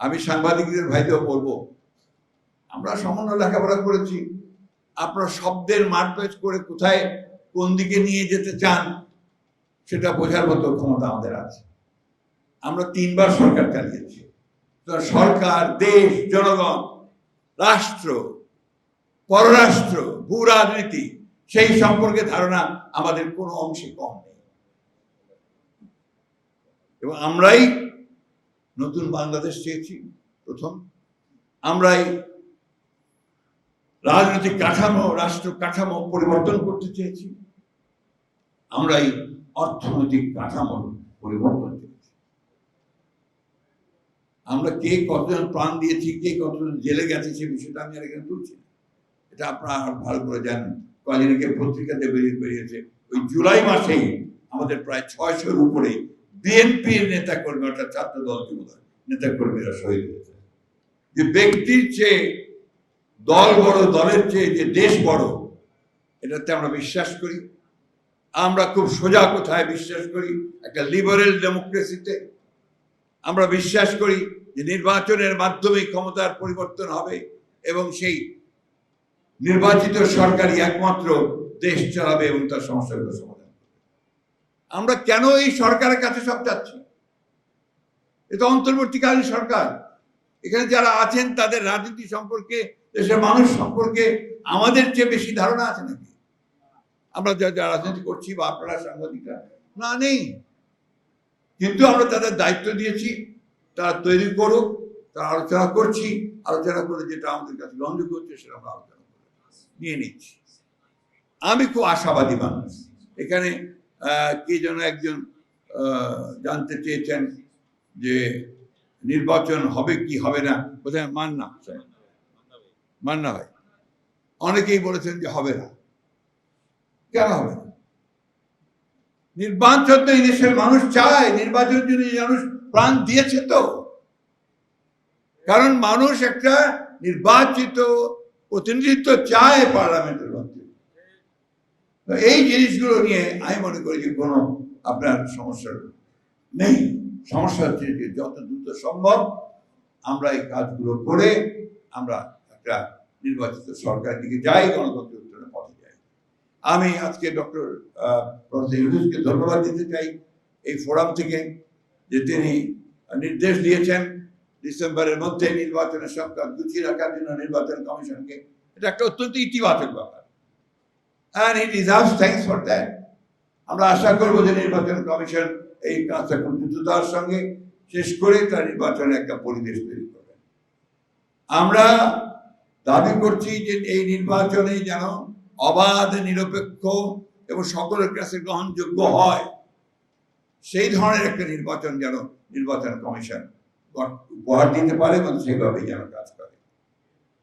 আমি সাংবাদিকদের ভাইদেরও বলব আমরা সামান্য লেখাপড়া করেছি। আপনারা শব্দের মারপেচ করে কোথায় কোন দিকে নিয়ে যেতে চান সেটা বোঝার মতো ক্ষমতা আমাদের আছে। আমরা তিনবার সরকার চালিয়েছি। তো সরকার দেশ জনগণ রাষ্ট্র পররাষ্ট্র ভূ রাজনীতি সেই সম্পর্কে ধারণা আমাদের কোনো অংশে কম নেই। এবং আমরাই নতুন বাংলাদেশ চেয়েছি, প্রথম। আমরাই রাজনৈতিক কাঠামো, রাষ্ট্র কাঠামো পরিবর্তন করতে চেয়েছি। আমরাই অর্থনৈতিক কাঠামোর পরিবর্তন চেয়েছি আমরা কে কতজন প্রাণ দিয়েছি, কে কতজন জেলে গেছে, সে বিষয়টা আমি আর এখানে তুলছি এটা আপনারা ভালো করে জানেন। কদিন আগে পত্রিকাতে বেরিয়ে বেরিয়েছে। ওই জুলাই মাসেই আমাদের প্রায় ছয়শোর উপরে বিএনপির নেতা কর্মী অর্থাৎ ছাত্র দল যুবদল নেতা কর্মীরা শহীদ হয়েছে। যে ব্যক্তির চেয়ে দল বড়, দলের চেয়ে যে দেশ বড়, এটাতে আমরা বিশ্বাস করি। আমরা খুব সোজা কোথায় বিশ্বাস করি, একটা লিবারেল ডেমোক্রেসিতে আমরা বিশ্বাস করি যে নির্বাচনের মাধ্যমে ক্ষমতার পরিবর্তন হবে এবং সেই নির্বাচিত সরকারই একমাত্র দেশ চালাবে এবং তার সমস্যাগুলো সমাধান আমরা কেন এই সরকারের কাছে সব চাচ্ছি এটা অন্তর্বর্তীকালীন সরকার। এখানে যারা আছেন, তাদের রাজনীতি সম্পর্কে, দেশের মানুষ সম্পর্কে আমাদের চেয়ে বেশি ধারণা আছে নাকি? আমরা যা রাজনীতি করছি বা আপনারা সাংবাদিকরা, না, নেই। কিন্তু আমরা তাদের দায়িত্ব দিয়েছি, তারা তৈরি করুক, তারা আলোচনা করছি, আলোচনা করে যেটা আমাদের কাছে গ্রহণযোগ্য হচ্ছে, সেটা আমরা আলোচনা করে নিয়ে নিচ্ছি। আমি খুব আশাবাদী মানুষ। এখানে কে যেন একজন জানতে চেয়েছেন যে নির্বাচন হবে কি হবে না, বোধহয় মান্না সাহেব। মান্না ভাই। অনেকেই বলেছেন যে হবে না। কেন হবে না? নির্বাচন তো এই দেশের মানুষ চায়, নির্বাচনের জন্য মানুষ প্রাণ দিয়েছে তো। কারণ মানুষ একটা নির্বাচিত প্রতিনিধিত্ব চায় পার্লামেন্টের তো এই জিনিসগুলো নিয়ে আমি মনে করি যে কোনো আপনার সমস্যা নেই। সমস্যা হচ্ছে যে যত দ্রুত সম্ভব আমরা এই কাজগুলো করে আমরা একটা নির্বাচিত সরকারের দিকে যাই, গণতন্ত্র উত্তরণের পথে যাই। আমি আজকে ডক্টর প্রফেসর ইউনুসকে ধন্যবাদ দিতে চাই এই ফোরাম থেকে যে তিনি নির্দেশ দিয়েছেন ডিসেম্বরের মধ্যে নির্বাচনের সব গুছিয়ে রাখার জন্য নির্বাচন কমিশনকে। এটা একটা অত্যন্ত ইতিবাচক ব্যাপার। And he deserves thanks for that আমরা আশা করব যে নির্বাচন কমিশন এই কাজটা খুব দ্রুততার সঙ্গে শেষ করে তার নির্বাচনে একটা পরিবেশ তৈরি করবে। আমরা দাবি করছি যে এই নির্বাচনে যেন অবাধ, নিরপেক্ষ এবং সকলের কাছে গ্রহণযোগ্য হয়, সেই ধরনের একটা নির্বাচন যেন নির্বাচন কমিশন উপহার দিতে পারে এবং সেভাবেই যেন কাজ করে।